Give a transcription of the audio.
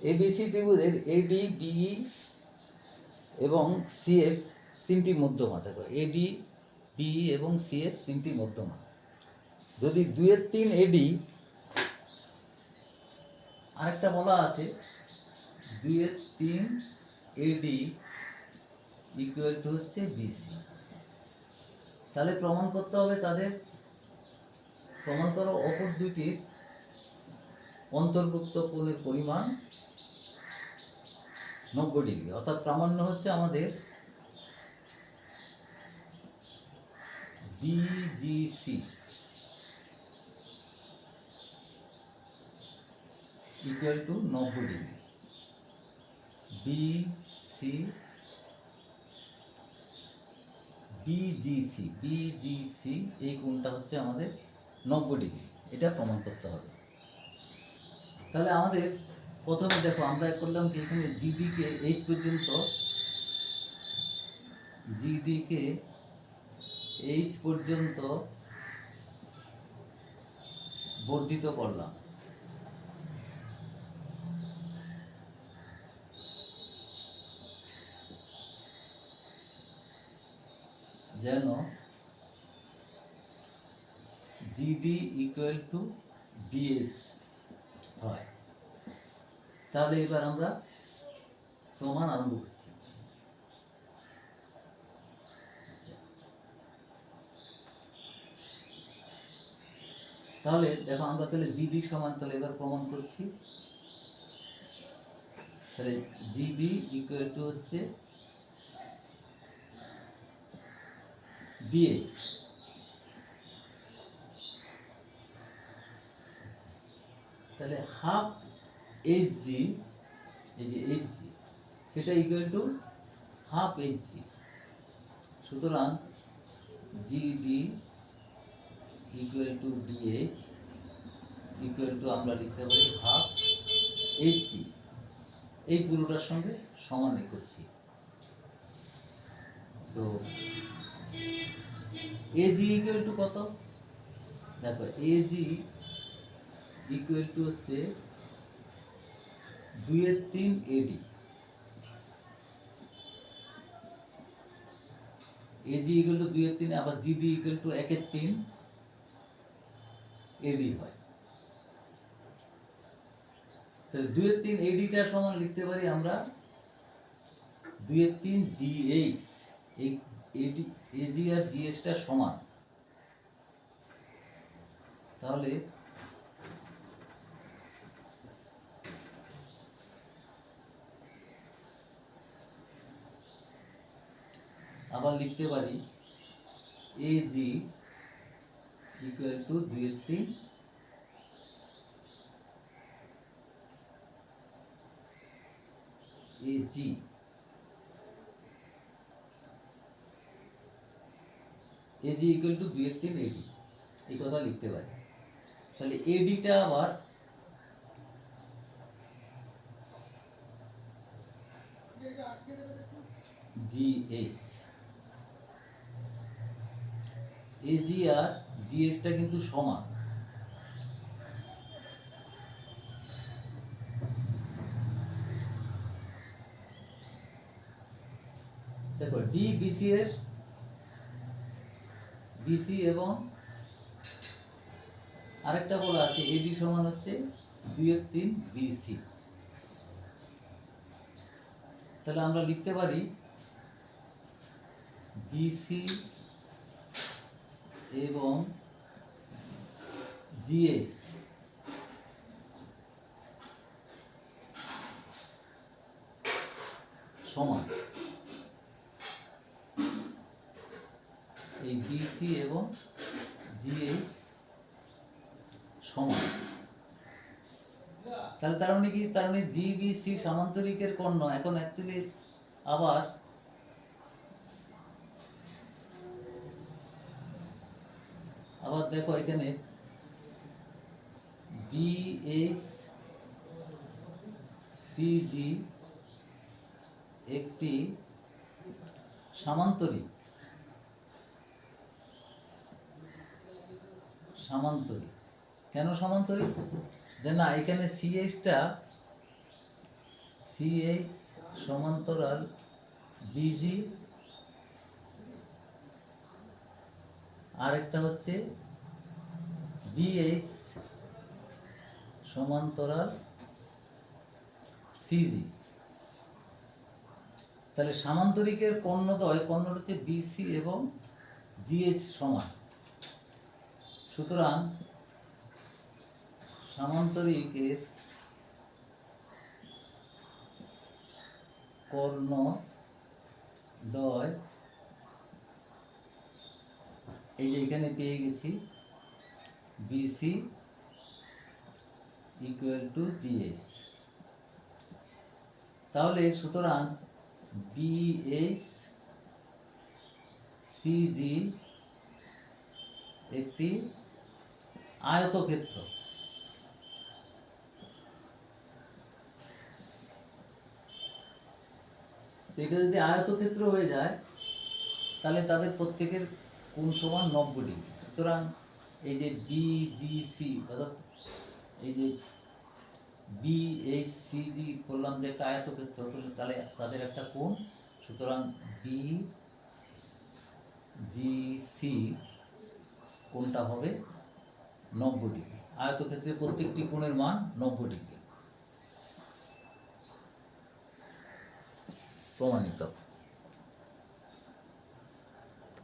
ABC ত্রিভুজের AD BE এবং CF তিনটি মধ্যমা দেখো এডি বিই এবং সিএফ তিনটি মধ্যমা যদি দুয়ের তিন এডি আরেকটা বলা আছে দুয়ের তিন এডি ইকুয়াল টু হচ্ছে বিসি তাহলে প্রমাণ করতে হবে তাদের। প্রমাণ করো অপর দুইটির অন্তর্ভুক্ত কোণের পরিমাণ। নব্বই ডিগ্রি। অর্থাৎ প্রামাণ্য হচ্ছে আমাদের বিজিসি ইকুয়াল টু নব্বই ডিগ্রি। বিসি বিজিসি বিজিসি এই কোণটা হচ্ছে আমাদের নব্বই ডিগ্রি। এটা প্রমাণ করতে হবে। তাহলে আমাদের প্রথমে দেখো, আমরা করলাম কি এখানে জিডিকে এইচ পর্যন্ত। জিডিকে এইচ পর্যন্ত বর্ধিত করলাম। যেন জিডি ইকুয়াল টু ডিএস হয়। তাহলে এবার আমরা প্রমাণ আরম্ভ করছি। তাহলে দেখো আমরা তাহলে জিডি সমান তাহলে এবার প্রমাণ করছি তাহলে জিডি ইকুয়াল টু হচ্ছে ডিএস তাহলে হাফ এইচ জি এই যে এইচ জি সেটা equal to half H G সুতরাং GD equal to DS equal to আমরা লিখতে পারি হাফ এইচ জি এই পুরোটার সঙ্গে সমানই করছি। তো এজি ইকুয়াল টু কত? দেখো এজি ইকুয়াল টু হচ্ছে দুইয়ের তিন এডি এজি ইকুয়াল টু দুইয়ের তিন, আবার জিডি ইকুয়াল টু একের তিন এডি হয়। তাহলে দুইয়ের তিন এডিটার সমান লিখতে পারি আমরা দুইয়ের তিন জিএইচ এই এডি এজি আর জিএসটা সমান। তাহলে আবার লিখতে পারি এ জি ইকুয়াল টু দুইয়ের তিন। এ জি এ জি ইকুয়াল টু দুইয়ের তিন এডি এই কথা লিখতে পারি। তাহলে এডিটা আবার জিএস এজি আর জিএসটা কিন্তু সমান। দেখো ডি বিসি এর বিসি এবং আরেকটা বলা আছে এডি সমান হচ্ছে দুইয়ের তিন বিসি তাহলে আমরা লিখতে পারি বিসি এবং জিএস সমান এই বিসি এবং জিএস সমান। তাহলে তার মানে কি? তার মানে জিবিসি সামান্তরিকের কর্ণ। এখন অ্যাকচুয়ালি আবার আবার দেখো এখানে বিএস সিজি একটি সামান্তরিক। সামান্তরিক। কেন সামান্তরিক? যে না, এখানে সিএসটা সিএইচ সমান্তরাল বিজি আরেকটা হচ্ছে বিএইচ সমান্তরাল সিজি তাহলে সামান্তরিকের কর্ণদ্বয় কর্ণটা হচ্ছে বিসি এবং জিএস সমান। সুতরাং সামান্তরিকের কর্ণ দ্বয় এই যে এখানে পেয়ে গেছি বিসি ইকুয়াল টু জিএস তাহলে সুতরাং বিএস সিজি একটি আয়তক্ষেত্র। এটা যদি আয়তক্ষেত্র হয়ে যায়, তাহলে তাদের প্রত্যেকের কোণ সমান নব্বই ডিগ্রি। সুতরাং এই যে বিজিসি অর্থাৎ এই যে বিএইচসিজি করলাম যে একটা আয়তক্ষেত্র, তাহলে তাহলে তাদের একটা কোণ। সুতরাং বি জিসি কোণটা হবে নব্বই ডিগ্রি। আয়তক্ষেত্রে প্রত্যেকটি কোণের মান নব্বই ডিগ্রি। প্রমাণিত।